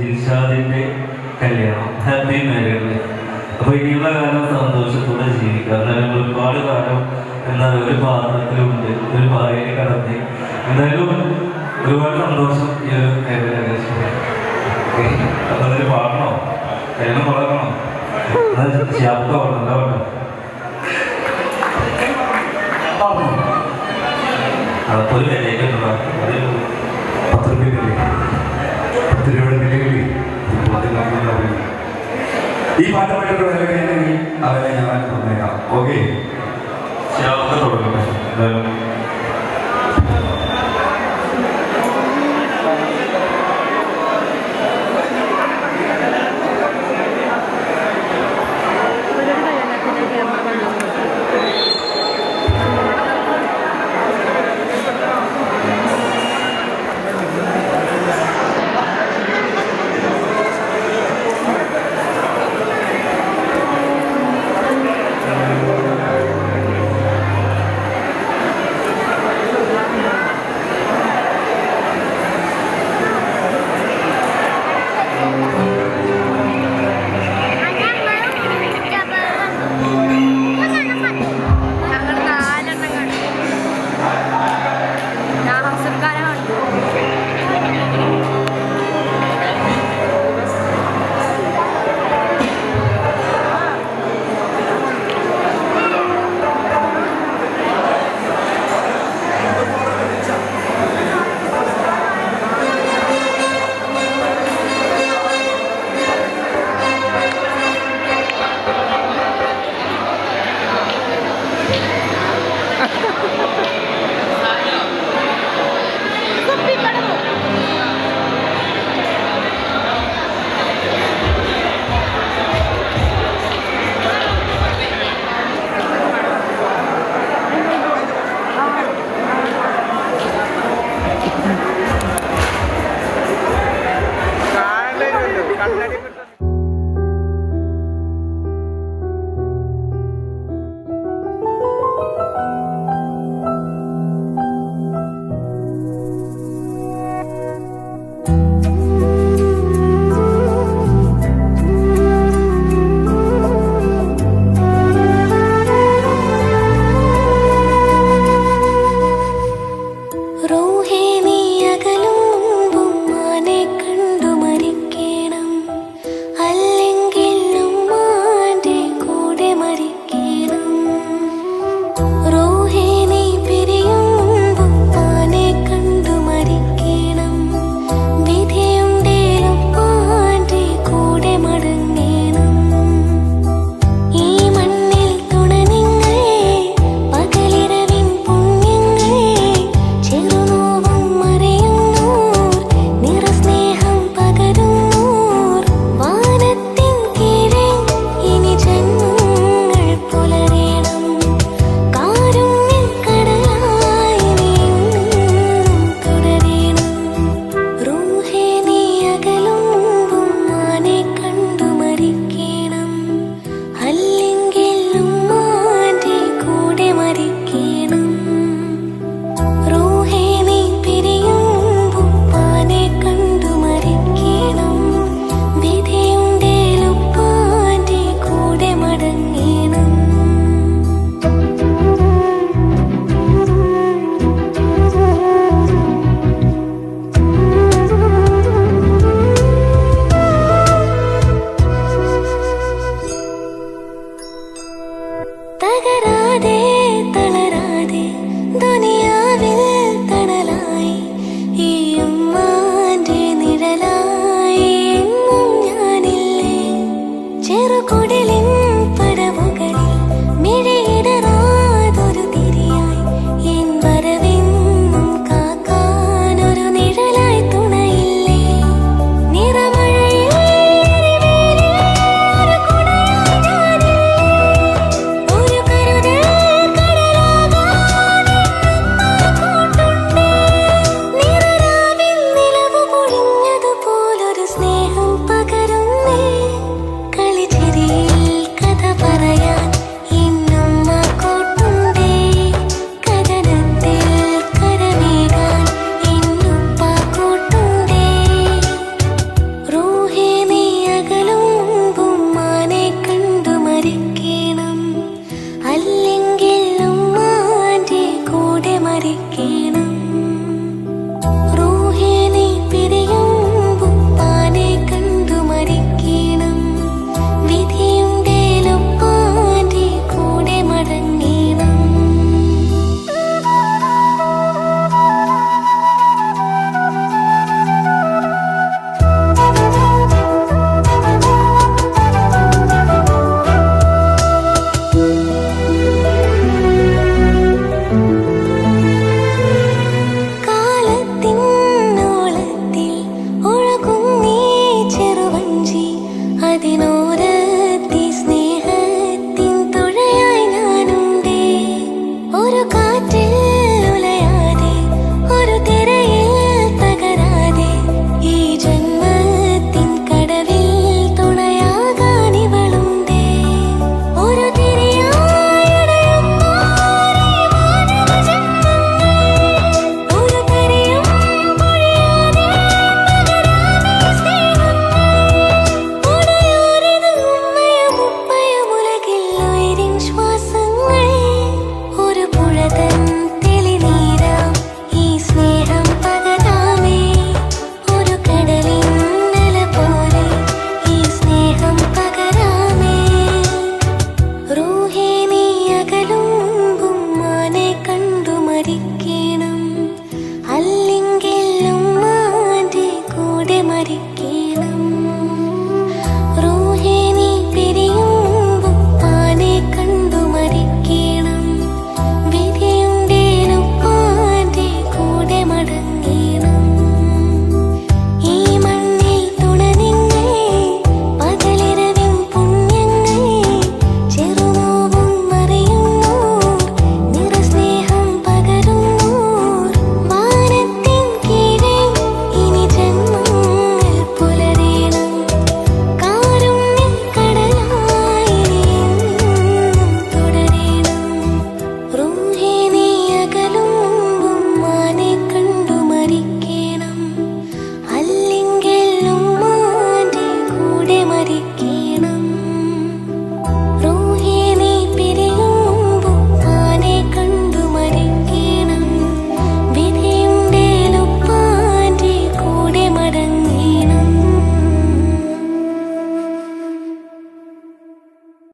ജിൽഷാദിന്റെ കല്യാണം. Happy marriage അപ്പൊ ഇനിയുള്ള കാലം സന്തോഷത്തോടെ ജീവിക്കാം എന്തായാലും ഒരുപാട് കാലം എന്നാൽ ഒരു പാത്രത്തിലുണ്ട്. ഒരു പായയിൽ കടന്ന്. എന്തായാലും ഒരുപാട് സന്തോഷം ഈ ഒരു മേഖല അപ്പൊ അതൊരു പാടണോ? കല്യാണം തുടങ്ങണോ? ശാബ്ദോ എന്താ ഒരു വിലയൊക്കെ ഉണ്ടോ? ഒരു പത്ത് രൂപയില്ലേ ഈ പാട്ട് പാട്ടിട്ട് വിലകഴിഞ്ഞെങ്കിൽ അവരെ ഞാൻ തന്നേക്കാം ഓക്കെ തുടങ്ങട്ടെ. रोहे मी പഠിക്കണം るか